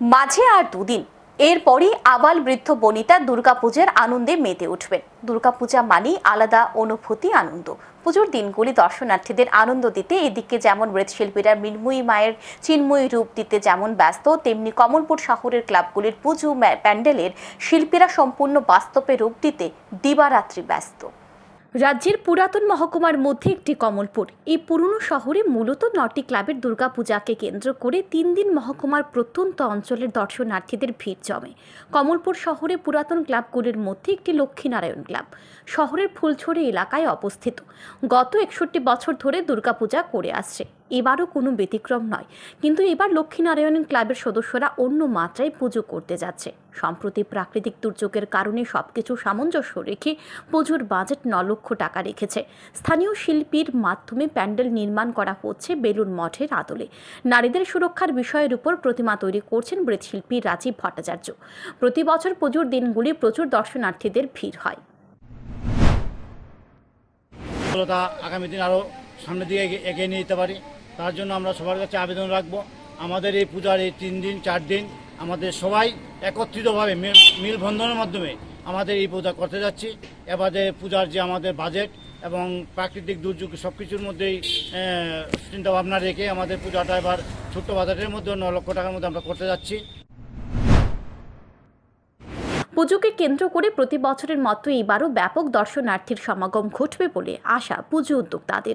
মাঝে আর দুদিন। এরপরই আবাল বৃদ্ধ বনিতা দুর্গাপূজার আনন্দে মেতে উঠবেন। দুর্গাপূজা মানেই আলাদা অনুভূতি, আনন্দ। পুজোর দিনগুলি দর্শনার্থীদের আনন্দ দিতে এদিকে যেমন মৃৎশিল্পীরা মৃন্ময়ী মায়ের চিন্ময়ী রূপ দিতে যেমন ব্যস্ত, তেমনি কমলপুর শহরের ক্লাবগুলির পুজো প্যান্ডেলের শিল্পীরা সম্পূর্ণ বাস্তবে রূপ দিতে দিবারাত্রি ব্যস্ত। রাজ্যের পুরাতন মহকুমার মধ্যে একটি কমলপুর। এই পুরনো শহরে মূলত নটি ক্লাবের দুর্গাপূজাকে কেন্দ্র করে তিন দিন মহকুমার প্রত্যন্ত অঞ্চলের দর্শনার্থীদের ভিড় জমে। কমলপুর শহরে পুরাতন ক্লাবগুলির মধ্যে একটি লক্ষ্মীনারায়ণ ক্লাব। শহরের ফুলছড়ি এলাকায় অবস্থিত। গত একষট্টি বছর ধরে দুর্গাপূজা করে আসছে। এবারও কোনো ব্যতিক্রম নয়। কিন্তু এবার লক্ষ্মীনারায়ণ ক্লাবের সদস্যরা অন্য মাত্রায় পুজো করতে যাচ্ছে। সম্প্রতি প্রাকৃতিক দুর্যোগের কারণে সবকিছু সামঞ্জস্য রেখে পুজোর বাজেট ন লক্ষ টাকা রেখেছে। স্থানীয় শিল্পীর মাধ্যমে প্যান্ডেল নির্মাণ করা হচ্ছে বেলুন মঠের আদলে। নারীদের সুরক্ষার বিষয়ের উপর প্রতিমা তৈরি করছেন মৃৎশিল্পী রাজীব ভট্টাচার্য। প্রতি বছর পুজোর দিনগুলি প্রচুর দর্শনার্থীদের ভিড় হয়। আগামী দিন আরও সামনের দিকে এগিয়ে নিয়ে যেতে পারি। তার জন্য আমরা সবার কাছে আবেদন রাখব। আমাদের এই পূজার এই তিন দিন চার দিন আমাদের সবাই একত্রিতভাবে মিল- মিলবন্ধনের মাধ্যমে আমাদের এই পূজা করতে যাচ্ছি। এবারে পূজার যে আমাদের বাজেট এবং প্রাকৃতিক দুর্যোগ সব কিছুর মধ্যেই আহ, চিন্তা ভাবনা রেখে আমাদের পূজাটা এবার ছোট্ট বাজেটের মধ্যে ন লক্ষ টাকার মধ্যে আমরা করতে যাচ্ছি। পুজোকে কেন্দ্র করে প্রতি বছরের মতো এবারও ব্যাপক দর্শনার্থীর সমাগম ঘটবে বলে আশা পুজো উদ্যোক্তাদের।